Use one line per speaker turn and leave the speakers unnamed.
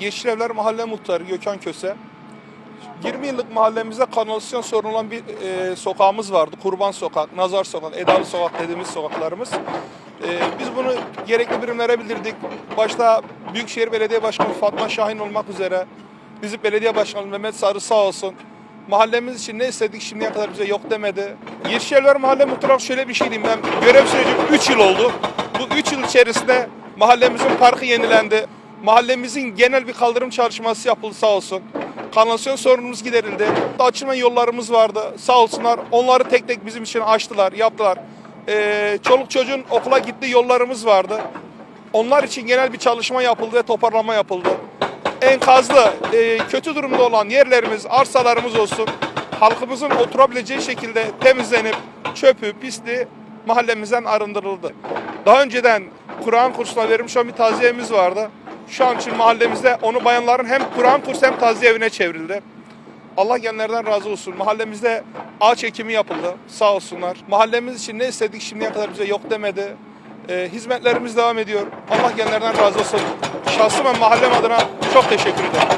Yeşilevler Mahalle Muhtarı Gökhan Köse. 20 yıllık mahallemizde kanalizasyon sorunu olan bir e, sokağımız vardı. Kurban Sokak, Nazar Sokak, Edalı Sokak dediğimiz sokaklarımız. E, biz bunu gerekli birimlere bildirdik. Başta Büyükşehir Belediye Başkanı Fatma Şahin olmak üzere bizim belediye başkanı Mehmet Sarı sağ olsun. Mahallemiz için ne istedik şimdiye kadar bize yok demedi. Yeşilevler Mahalle Muhtarı şöyle bir şey diyeyim ben. Görev sürecim 3 yıl oldu. Bu 3 yıl içerisinde mahallemizin parkı yenilendi. Mahallemizin genel bir kaldırım çalışması yapıldı sağ olsun. Kanalizasyon sorunumuz giderildi. Açılmayan yollarımız vardı. Sağ olsunlar. Onları tek tek bizim için açtılar, yaptılar. Ee, çoluk çocuğun okula gittiği yollarımız vardı. Onlar için genel bir çalışma yapıldı ve toparlama yapıldı. Enkazlı, e, kötü durumda olan yerlerimiz, arsalarımız olsun. Halkımızın oturabileceği şekilde temizlenip çöpü, pisliği mahallemizden arındırıldı. Daha önceden Kur'an kursuna verilmiş olan bir taziyemiz vardı. Şu an için mahallemizde onu bayanların hem Kur'an kursu hem taziye evine çevrildi. Allah genlerden razı olsun. Mahallemizde ağaç ekimi yapıldı. Sağ olsunlar. Mahallemiz için ne istedik şimdiye kadar bize yok demedi. Ee, hizmetlerimiz devam ediyor. Allah genlerden razı olsun. Şahsım ve mahallem adına çok teşekkür ederim.